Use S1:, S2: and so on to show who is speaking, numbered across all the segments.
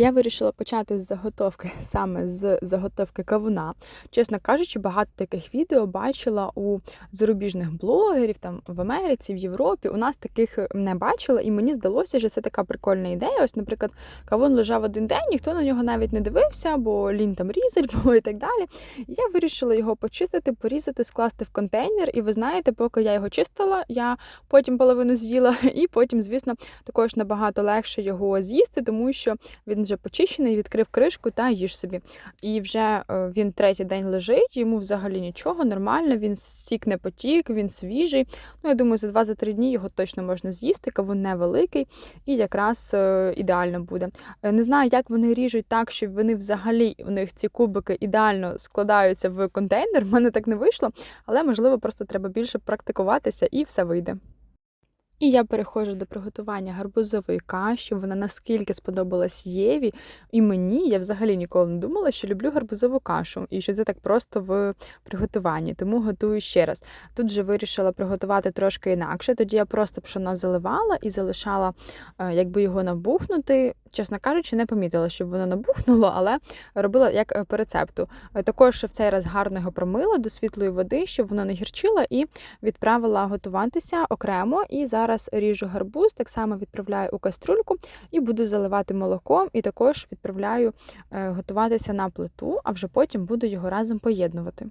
S1: Я вирішила почати з заготовки саме з заготовки кавуна. Чесно кажучи, багато таких відео бачила у зарубіжних блогерів, там в Америці, в Європі. У нас таких не бачила, і мені здалося, що це така прикольна ідея. Ось, наприклад, кавун лежав один день, ніхто на нього навіть не дивився, бо лінь там різать було і так далі. Я вирішила його почистити, порізати, скласти в контейнер. І ви знаєте, поки я його чистила, я потім половину з'їла, і потім, звісно, також набагато легше його з'їсти, тому що він вже почищений, відкрив кришку та їж собі. І вже е, він третій день лежить, йому взагалі нічого, нормально, він сік не потік, він свіжий. Ну, я думаю, за 2-3 дні його точно можна з'їсти, кавун невеликий і якраз е, ідеально буде. Е, Не знаю, як вони ріжуть так, щоб вони взагалі у них ці кубики ідеально складаються в контейнер. В мене так не вийшло, але можливо просто треба більше практикуватися і все вийде. І я переходжу до приготування гарбузової каші. Вона наскільки сподобалась Єві і мені. Я взагалі ніколи не думала, що люблю гарбузову кашу і що це так просто в приготуванні. Тому готую ще раз. Тут же вирішила приготувати трошки інакше. Тоді я просто пшено заливала і залишала, е, якби його набухнути. Чесно кажучи, не помітила, щоб воно набухнуло, але робила як е, по рецепту. Е, Також в цей раз гарно його промила до світлої води, щоб воно не гірчило, і відправила готуватися окремо. І зараз ріжу гарбуз, так само відправляю у каструльку і буду заливати молоком, і також відправляю е, готуватися на плиту, а вже потім буду його разом поєднувати.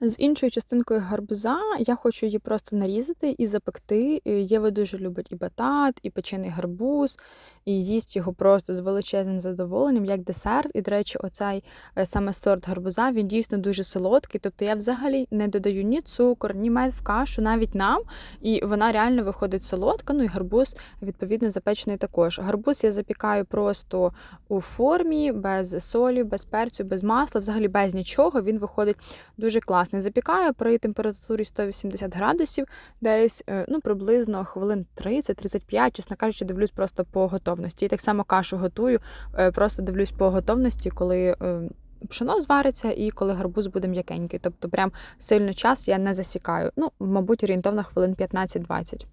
S1: З іншою частинкою гарбуза я хочу її просто нарізати і запекти. Єва дуже любить і батат, і печений гарбуз, і їсть його просто з величезним задоволенням, як десерт. І, до речі, оцей е, саме сорт гарбуза він дійсно дуже солодкий. Тобто я взагалі не додаю ні цукор, ні мед в кашу, навіть нам. І вона реально виходить солодка. Ну і гарбуз, відповідно, запечений також. Гарбуз я запікаю просто у формі, без солі, без перцю, без масла, взагалі без нічого. Він виходить дуже класний. Запікаю при температурі 180 градусів, десь е, ну, приблизно хвилин 30-35, чесно кажучи, дивлюсь просто по готовності. І так само кашу готую, е, просто дивлюсь по готовності, коли. е, Пшено звариться і коли гарбуз буде м'якенький. Тобто, прям сильно час я не засікаю. Ну, мабуть, орієнтовно хвилин 15-20.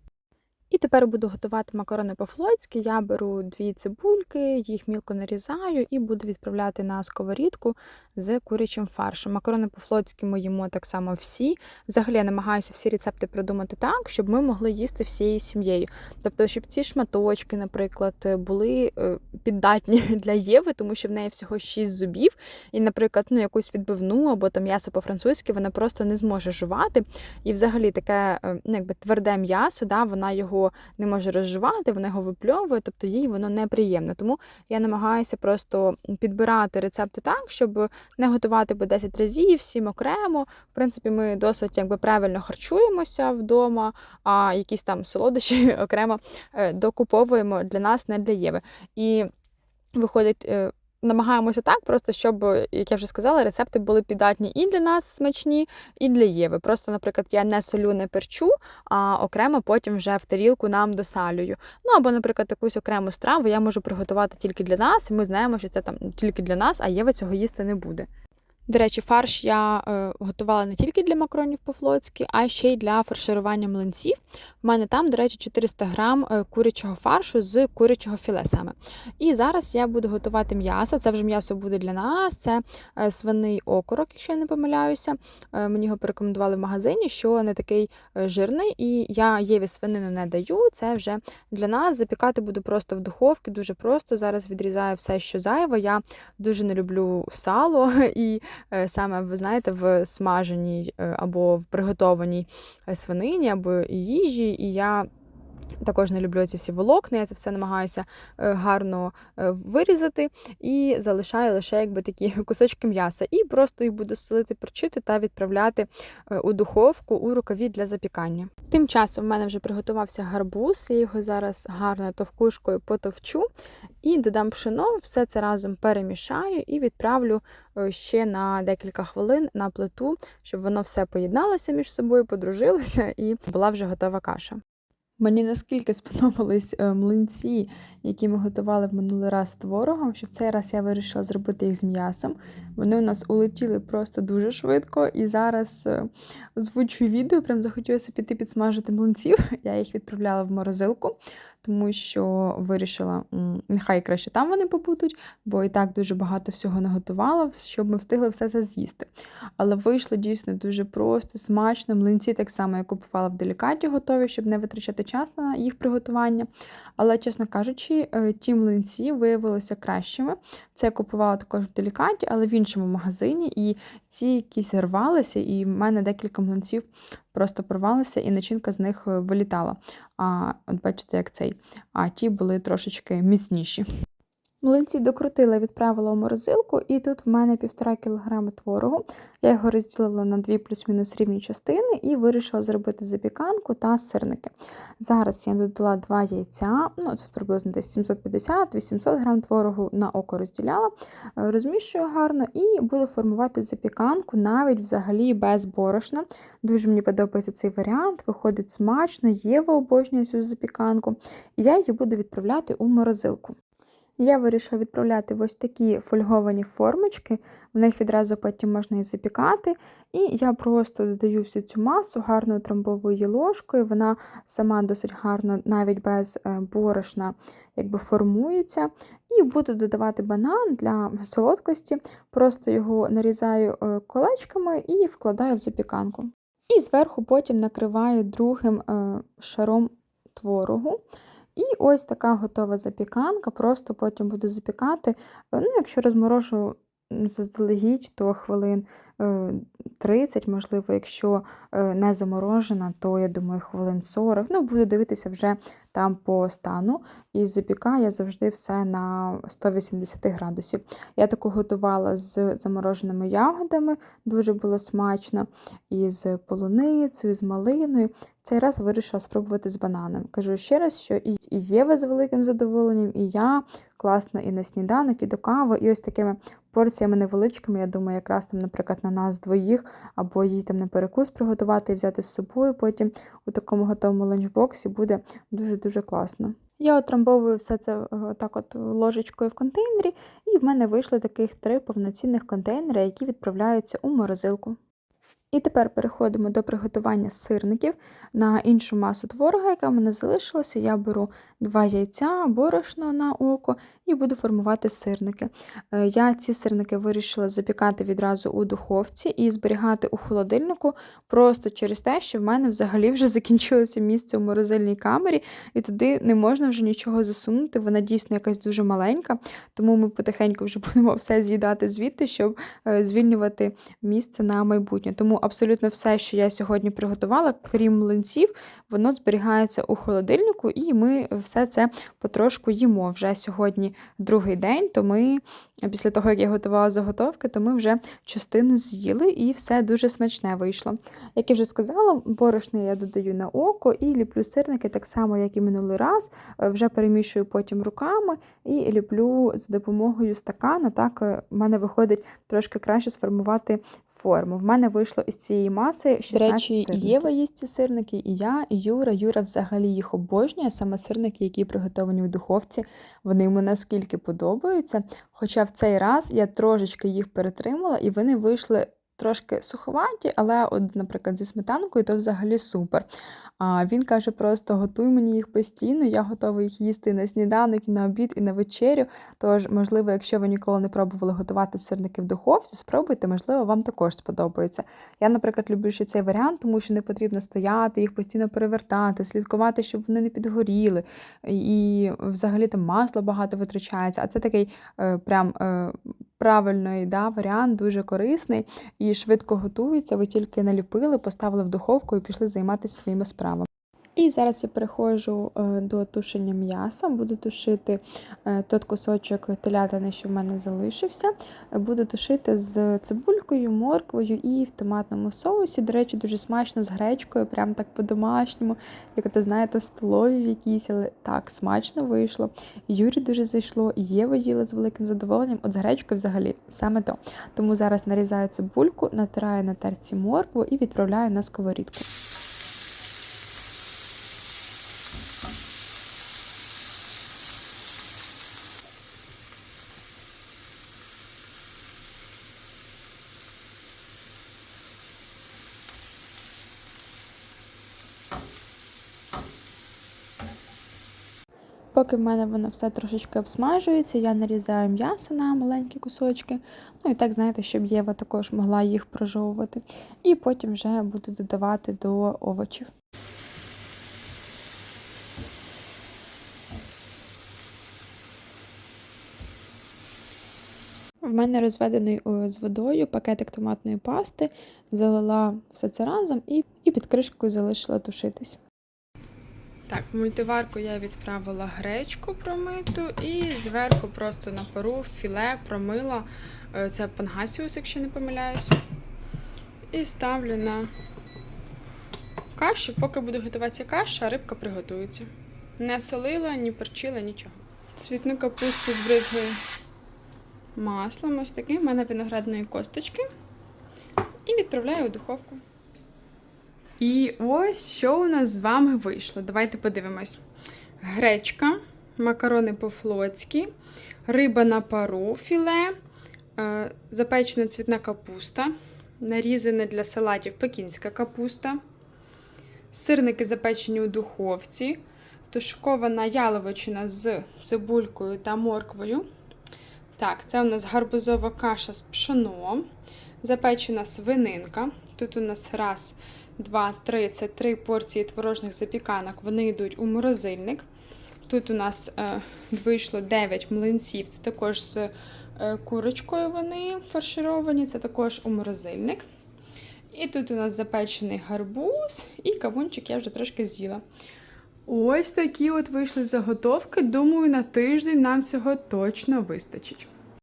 S1: І тепер буду готувати макарони по-флотськи. Я беру дві цибульки, їх мілко нарізаю і буду відправляти на сковорідку з курячим фаршем. Макарони по-флотськи ми їмо так само всі. Взагалі я намагаюся всі рецепти придумати так, щоб ми могли їсти всією сім'єю. Тобто, щоб ці шматочки, наприклад, були е, піддатні для Єви, тому що в неї всього 6 зубів. І, наприклад, ну, якусь відбивну або там м'ясо по-французьки вона просто не зможе жувати. І взагалі таке е, ну, якби тверде м'ясо, да, вона його не може розживати, вона його випльовує, тобто їй воно неприємне. Тому я намагаюся просто підбирати рецепти так, щоб не готувати по 10 разів, всім окремо. В принципі, ми досить якби правильно харчуємося вдома, а якісь там солодощі окремо е, докуповуємо для нас, не для Єви. І виходить. Намагаємося так, просто щоб, як я вже сказала, рецепти були піддатні і для нас смачні, і для Єви. Просто, наприклад, я не солю, не перчу, а окремо потім вже в тарілку нам досалюю. Ну або, наприклад, якусь окрему страву я можу приготувати тільки для нас, і ми знаємо, що це там тільки для нас, а Єва цього їсти не буде. До речі, фарш я е, готувала не тільки для макаронів по-флотськи, а ще й для фарширування млинців. У мене там, до речі, 400 грам е, курячого фаршу з курячого філе саме. І зараз я буду готувати м'ясо. Це вже м'ясо буде для нас. Це е, свиний окорок, якщо я не помиляюся. Мені його порекомендували в магазині, що не такий жирний, і я Єві свинину не даю. Це вже для нас. Запікати буду просто в духовці, дуже просто. Зараз відрізаю все, що зайве. Я дуже не люблю сало і саме, ви знаєте, в смаженій е, або в приготованій е, свинині або їжі. І я також не люблю ці всі волокна, я це все намагаюся е, гарно е, вирізати і залишаю лише якби такі кусочки м'яса. І просто їх буду солити, перчити та відправляти е, у духовку у рукаві для запікання. Тим часом в мене вже приготувався гарбуз, я його зараз гарно товкушкою потовчу і додам пшено, все це разом перемішаю і відправлю ще на декілька хвилин на плиту, щоб воно все поєдналося між собою, подружилося і була вже готова каша. Мені наскільки сподобались е, млинці, які ми готували в минулий раз з творогом, що в цей раз я вирішила зробити їх з м'ясом. Вони у нас улетіли просто дуже швидко, і зараз е, озвучую відео, прям захотілося піти підсмажити млинців. Я їх відправляла в морозилку, тому що вирішила, нехай краще там вони побудуть, бо і так дуже багато всього наготувала, щоб ми встигли все це з'їсти. Але вийшло дійсно дуже просто, смачно. Млинці так само я купувала в делікаті готові, щоб не витрачати час на їх приготування. Але, чесно кажучи, е, ті млинці виявилися кращими. Це я купувала також в делікаті, але в іншому магазині. І ці якісь рвалися, і в мене декілька млинців просто порвалися, і начинка з них е, вилітала. А от бачите, як цей. А ті були трошечки міцніші. Млинці докрутила, відправила у морозилку, і тут в мене півтора кілограми творогу. Я його розділила на дві плюс-мінус рівні частини і вирішила зробити запіканку та сирники. Зараз я додала два яйця, ну тут приблизно десь 750-800 грам творогу на око розділяла, е, розмішую гарно і буду формувати запіканку навіть взагалі без борошна. Дуже мені подобається цей варіант, виходить смачно, Єва обожнює цю запіканку, я її буду відправляти у морозилку. Я вирішила відправляти ось такі фольговані формочки, в них відразу потім можна і запікати. І я просто додаю всю цю масу, гарно утрамбовую її ложкою. Вона сама досить гарно, навіть без е, борошна, якби формується. І буду додавати банан для солодкості, просто його нарізаю е, колечками і вкладаю в запіканку. І зверху потім накриваю другим е, шаром творогу. І ось така готова запіканка. Просто потім буду запікати. Е, ну, Якщо розморожу заздалегідь, то хвилин 30, е, можливо, якщо е, не заморожена, то я думаю, хвилин 40. Ну, буду дивитися вже там по стану. І запікаю завжди все на 180 градусів. Я таку готувала з замороженими ягодами, дуже було смачно. І з полуницею, з малиною. Цей раз вирішила спробувати з бананом. Кажу ще раз, що і Єва з великим задоволенням, і я класно і на сніданок, і до кави, і ось такими порціями невеличкими. Я думаю, якраз там, наприклад, на нас двоїх, або їй там на перекус приготувати і взяти з собою. Потім у такому готовому ланчбоксі буде дуже-дуже класно. Я отрамбовую все це е, так от ложечкою в контейнері, і в мене вийшло таких три повноцінних контейнери, які відправляються у морозилку. І тепер переходимо до приготування сирників. На іншу масу творога, яка в мене залишилася, я беру два яйця, борошно на око і буду формувати сирники. Е, я ці сирники вирішила запікати відразу у духовці і зберігати у холодильнику просто через те, що в мене взагалі вже закінчилося місце у морозильній камері, і туди не можна вже нічого засунути. Вона дійсно якась дуже маленька, тому ми потихеньку вже будемо все з'їдати звідти, щоб е, звільнювати місце на майбутнє. Тому абсолютно все, що я сьогодні приготувала, крім млинців, воно зберігається у холодильнику, і ми все це потрошку їмо вже сьогодні другий день, то ми, після того, як я готувала заготовки, то ми вже частину з'їли і все дуже смачне вийшло. Як я вже сказала, борошни я додаю на око і ліплю сирники так само, як і минулий раз. Вже перемішую потім руками і ліплю за допомогою стакана. Так е, в мене виходить трошки краще сформувати форму. В мене вийшло із цієї маси 16 До речі, сирників. Єва їсть ці сирники, і я, і Юра. Юра взагалі їх обожнює, саме сирники, які приготовані в духовці. Вони йому наскільки подобаються. Хоча в цей раз я трошечки їх перетримала, і вони вийшли трошки суховаті, але, от, наприклад, зі сметанкою то взагалі супер. А він каже: просто готуй мені їх постійно, я готова їх їсти на сніданок, і на обід, і на вечерю. Тож, можливо, якщо ви ніколи не пробували готувати сирники в духовці, спробуйте, можливо, вам також сподобається. Я, наприклад, люблю ще цей варіант, тому що не потрібно стояти, їх постійно перевертати, слідкувати, щоб вони не підгоріли. І взагалі там масло багато витрачається. А це такий е, прям. Правильний да, варіант, дуже корисний і швидко готується. Ви тільки наліпили, поставили в духовку і пішли займатися своїми справами. І зараз я переходжу е, до тушення м'яса, буду тушити е, той кусочок телятини, що в мене залишився. Буду тушити з цибулькою, морквою і в томатному соусі. До речі, дуже смачно з гречкою, прям так по-домашньому, як ви знаєте, в столові в якійсь, але так смачно вийшло. Юрі дуже зайшло, Єва їла з великим задоволенням. От з гречкою взагалі саме то. Тому зараз нарізаю цибульку, натираю на терці моркву і відправляю на сковорідку. Поки в мене воно все трошечки обсмажується, я нарізаю м'ясо на маленькі кусочки. Ну і так, знаєте, щоб Єва також могла їх прожовувати. І потім вже буду додавати до овочів. В мене розведений е, з водою пакетик томатної пасти, залила все це разом і, і під кришкою залишила тушитись. Так, в мультиварку я відправила гречку промиту і зверху просто на пару філе промила. Е, Це пангасіус, якщо не помиляюсь. І ставлю на кашу. Поки буде готуватися каша, рибка приготується. Не солила, ні перчила, нічого. Цвітну капусту збризгую маслом. Ось таким. У мене виноградної косточки. І відправляю у духовку. І ось що у нас з вами вийшло. Давайте подивимось. Гречка, макарони по-флотськи, риба на пару філе, е, запечена цвітна капуста, нарізана для салатів пекінська капуста, сирники запечені у духовці, тушкована яловичина з цибулькою та морквою. Так, це у нас гарбузова каша з пшоном, запечена свининка. Тут у нас раз, два, три це три порції творожних запіканок. Вони йдуть у морозильник. Тут у нас е, вийшло 9 млинців. Це також з е, курочкою вони фаршировані, це також у морозильник. І тут у нас запечений гарбуз і кавунчик я вже трошки з'їла. Ось такі от вийшли заготовки. Думаю, на тиждень нам цього точно вистачить.